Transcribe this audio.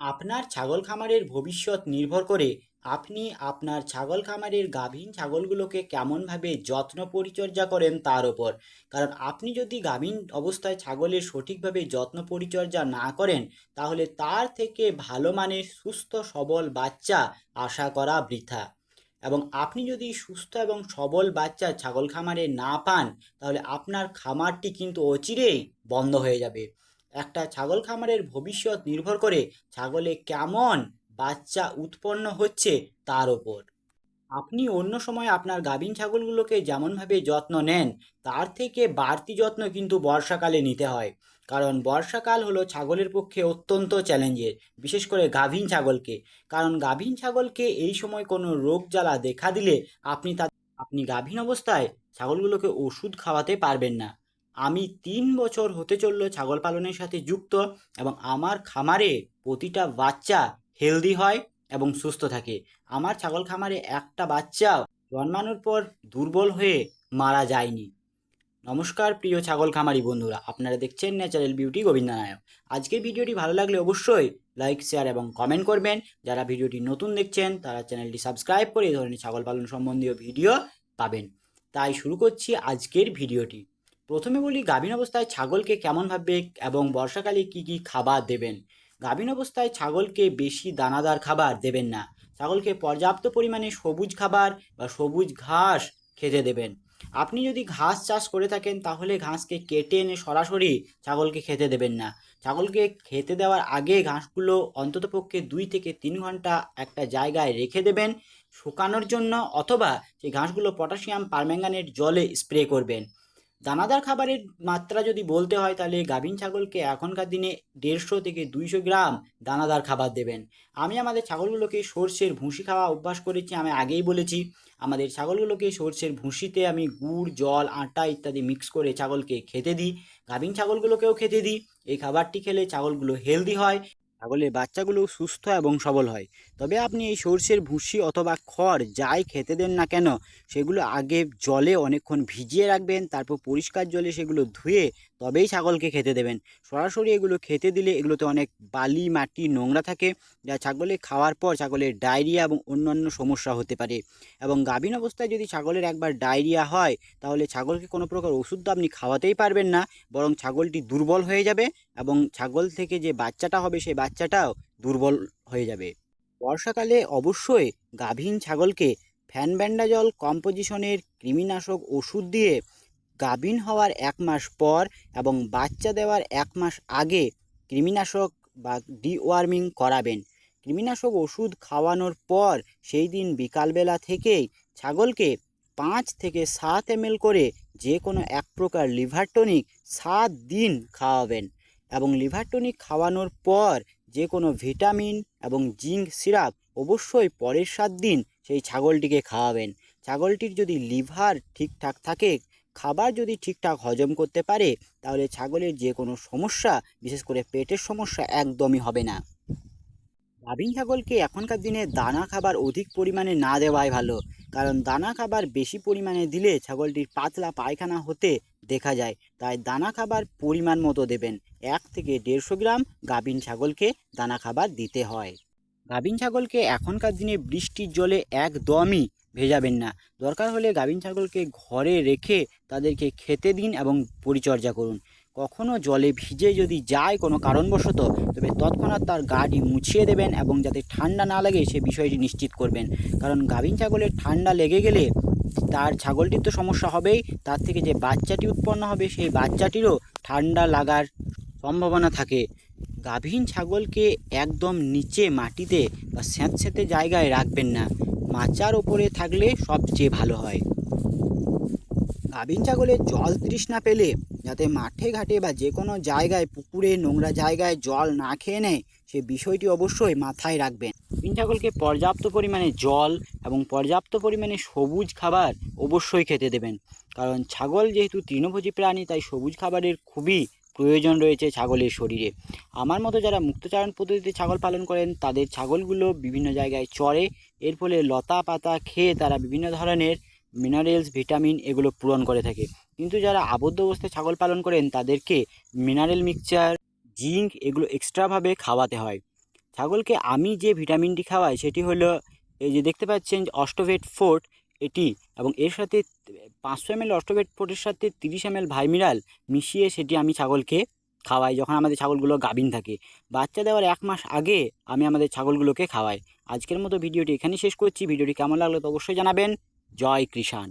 আপনার ছাগল খামারের ভবিষ্যৎ নির্ভর করে আপনি আপনার ছাগল খামারের গাভীন ছাগলগুলোকে কেমনভাবে যত্ন পরিচর্যা করেন তার ওপর। কারণ আপনি যদি গাভীন অবস্থায় ছাগলের সঠিকভাবে যত্ন পরিচর্যা না করেন, তাহলে তার থেকে ভালো মানের সুস্থ সবল বাচ্চা আশা করা বৃথা। এবং আপনি যদি সুস্থ এবং সবল বাচ্চা ছাগল খামারে না পান, তাহলে আপনার খামারটি কিন্তু অচিরেই বন্ধ হয়ে যাবে। একটা ছাগল খামারের ভবিষ্যৎ নির্ভর করে ছাগলে কেমন বাচ্চা উৎপন্ন হচ্ছে তার ওপর। আপনি অন্য সময় আপনার গাভীন ছাগলগুলোকে যেমনভাবে যত্ন নেন, তার থেকে বাড়তি যত্ন কিন্তু বর্ষাকালে নিতে হয়। কারণ বর্ষাকাল হলো ছাগলের পক্ষে অত্যন্ত চ্যালেঞ্জের, বিশেষ করে গাভীন ছাগলকে। কারণ গাভীন ছাগলকে এই সময় কোনো রোগ জ্বালা দেখা দিলে আপনি তা, আপনি গাভীন অবস্থায় ছাগলগুলোকে ওষুধ খাওয়াতে পারবেন না। আমি তিন বছর হতে চলল ছাগল পালনের সাথে যুক্ত এবং আমার খামারে প্রতিটা বাচ্চা হেলদি হয় এবং সুস্থ থাকে। আমার ছাগল খামারে একটা বাচ্চাও জন্মানোর পর দুর্বল হয়ে মারা যায়নি। নমস্কার, প্রিয় ছাগল খামারি বন্ধুরা। আপনারা দেখছেন ন্যাচারাল বিউটি গোবিন্দা নায়ক আজকের ভিডিওটি ভালো লাগলে অবশ্যই লাইক শেয়ার এবং কমেন্ট করবেন। যারা ভিডিওটি নতুন দেখছেন, তারা চ্যানেলটি সাবস্ক্রাইব করে এই ধরনের ছাগল পালন সম্বন্ধীয় ভিডিও পাবেন। তাই শুরু করছি আজকের ভিডিওটি। প্রথমে বলি গাভীন অবস্থায় ছাগলকে কেমনভাবে এবং বর্ষাকালে কি কি খাবার দেবেন? গাভীন অবস্থায় ছাগলকে বেশি দানাদার খাবার দেবেন না। ছাগলকে পর্যাপ্ত পরিমাণে সবুজ খাবার বা সবুজ ঘাস খেতে দেবেন। আপনি যদি ঘাস চাষ করে থাকেন, তাহলে ঘাসকে কেটে এনে সরাসরি ছাগলকে খেতে দেবেন না। ছাগলকে খেতে দেওয়ার আগে ঘাসগুলো অন্ততপক্ষে দুই থেকে তিন ঘণ্টা একটা জায়গায় রেখে দেবেন শুকানোর জন্য অথবা সেই ঘাসগুলো পটাশিয়াম পারম্যাঙ্গানেট জলে স্প্রে করবেন। দানাদার খাবারের মাত্রা যদি বলতে হয় তাহলে গাভীন ছাগলকে এখনকার দিনে দেড়শো থেকে দুইশো গ্রাম দানাদার খাবার দেবেন। আমি আমাদের ছাগলগুলোকে সর্ষের ভুসি খাওয়া অভ্যাস করেছি, আমি আগেই বলেছি। আমাদের ছাগলগুলোকে সর্ষের ভুসিতে আমি গুড়, জল, আটা ইত্যাদি মিক্স করে ছাগলকে খেতে দিই। গাভীন ছাগলগুলোকেও খেতে দিই। এই খাবারটি খেলে ছাগলগুলো হেলদি হয়। ছাগলের বাচ্চাগুলো সুস্থ এবং সবল হয়। তবে আপনি এই সর্ষের ভুসি অথবা খড় যাই খেতে দেন না কেন, সেগুলো আগে জলে অনেকক্ষণ ভিজিয়ে রাখবেন, তারপর পরিষ্কার জলে সেগুলো ধুয়ে তবেই ছাগলকে খেতে দেবেন। সরাসরি এগুলো খেতে দিলে এগুলোতে অনেক বালি, মাটি, নোংরা থাকে, যা ছাগলে খাওয়ার পর ছাগলের ডায়রিয়া এবং অন্যান্য সমস্যা হতে পারে। এবং গাভীন অবস্থায় যদি ছাগলের একবার ডায়রিয়া হয়, তাহলে ছাগলকে কোনো প্রকার ওষুধ তো আপনি খাওয়াতেই পারবেন না, বরং ছাগলটি দুর্বল হয়ে যাবে এবং ছাগল থেকে যে বাচ্চাটা হবে, সেই বাচ্চাটাও দুর্বল হয়ে যাবে। বর্ষাকালে অবশ্যই গাভীন ছাগলকে ফ্যান ব্যান্ডাজল কম্পোজিশনের কৃমিনাশক ওষুধ দিয়ে গাভীন হওয়ার এক মাস পর এবং বাচ্চা দেওয়ার এক মাস আগে কৃমিনাশক বা ডিওয়ার্মিং করাবেন। কৃমিনাশক ওষুধ খাওয়ানোর পর সেই দিন বিকালবেলা থেকেই ছাগলকে পাঁচ থেকে সাত এম করে যে কোনো এক প্রকার লিভার টনিক সাত দিন খাওয়াবেন এবং লিভার টনিক খাওয়ানোর পর যে কোনো ভিটামিন এবং জিঙ্ক সিরাপ অবশ্যই পরের সাত দিন সেই ছাগলটিকে খাওয়াবেন। ছাগলটির যদি লিভার ঠিকঠাক থাকে, খাবার যদি ঠিকঠাক হজম করতে পারে, তাহলে ছাগলের যে কোনো সমস্যা, বিশেষ করে পেটের সমস্যা, একদমই হবে না। গাভীন ছাগলকে এখনকার দিনে দানা খাবার অধিক পরিমাণে না দেওয়াই ভালো, কারণ দানা খাবার বেশি পরিমাণে দিলে ছাগলটির পাতলা পায়খানা হতে দেখা যায়। তাই দানা খাবার পরিমাণ মতো দেবেন। এক থেকে দেড়শো গ্রাম গাভীন ছাগলকে দানা খাবার দিতে হয়। গাভীন ছাগলকে এখনকার দিনে বৃষ্টির জলে একদমই ভেজাবেন না। দরকার হলে গাভীন ছাগলকে ঘরে রেখে তাদেরকে খেতে দিন এবং পরিচর্যা করুন। কখনো জলে ভিজে যদি যায় কোনো কারণবশত, তবে তৎক্ষণাৎ তার গাটি মুছিয়ে দেবেন এবং যাতে ঠান্ডা না লাগে সে বিষয়টি নিশ্চিত করবেন। কারণ গাভীন ছাগলের ঠান্ডা লেগে গেলে তার ছাগলটির তো সমস্যা হবেই, তার থেকে যে বাচ্চাটি উৎপন্ন হবে, সেই বাচ্চাটিরও ঠান্ডা লাগার সম্ভাবনা থাকে। গাভীন ছাগলকে একদম নিচে মাটিতে বা স্যাঁতস্যাঁতে জায়গায় রাখবেন না, মাচার ওপরে থাকলে সবচেয়ে ভালো হয়। গাভীন ছাগলের জল তৃষ্ণা পেলে যাতে মাঠে ঘাটে বা যে কোনো জায়গায় পুকুরে নোংরা জায়গায় জল না খেয়ে নেয়, সে বিষয়টি অবশ্যই মাথায় রাখবেন। গাভীন ছাগলকে পর্যাপ্ত পরিমাণে জল এবং পর্যাপ্ত পরিমাণে সবুজ খাবার অবশ্যই খেতে দেবেন। কারণ ছাগল যেহেতু তৃণভোজী প্রাণী, তাই সবুজ খাবারের খুবই প্রয়োজন রয়েছে ছাগলের শরীরে। আমার মতো যারা মুক্তচারণ পদ্ধতিতে ছাগল পালন করেন, তাদের ছাগলগুলো বিভিন্ন জায়গায় চড়ে এর ফলে লতা পাতা খেয়ে তারা বিভিন্ন ধরনের মিনারেলস ভিটামিন এগুলো পূরণ করে থাকে। কিন্তু যারা আবদ্ধ অবস্থায় ছাগল পালন করেন, তাদেরকে মিনারেল মিক্সচার জিঙ্ক এগুলো এক্সট্রাভাবে খাওয়াতে হয়। ছাগলকে আমি যে ভিটামিনটি খাওয়াই, সেটি হলো এই যে দেখতে পাচ্ছেন যে অষ্টভেট ফোর্ট এটি এবং এর সাথে পাঁচশো এম এল অষ্টভেট ফোর্টের সাথে তিরিশ এম এল ভাইমিরাল মিশিয়ে সেটি আমি ছাগলকে খাওয়াই যখন আমাদের ছাগলগুলো গাভিন থাকে। বাচ্চা দেওয়ার এক মাস আগে আমি আমাদের ছাগলগুলোকে খাওয়াই। আজকের মতো ভিডিওটি এখানেই শেষ করছি। ভিডিওটি কেমন লাগল তো অবশ্যই জানাবেন। জয় কৃষাণ।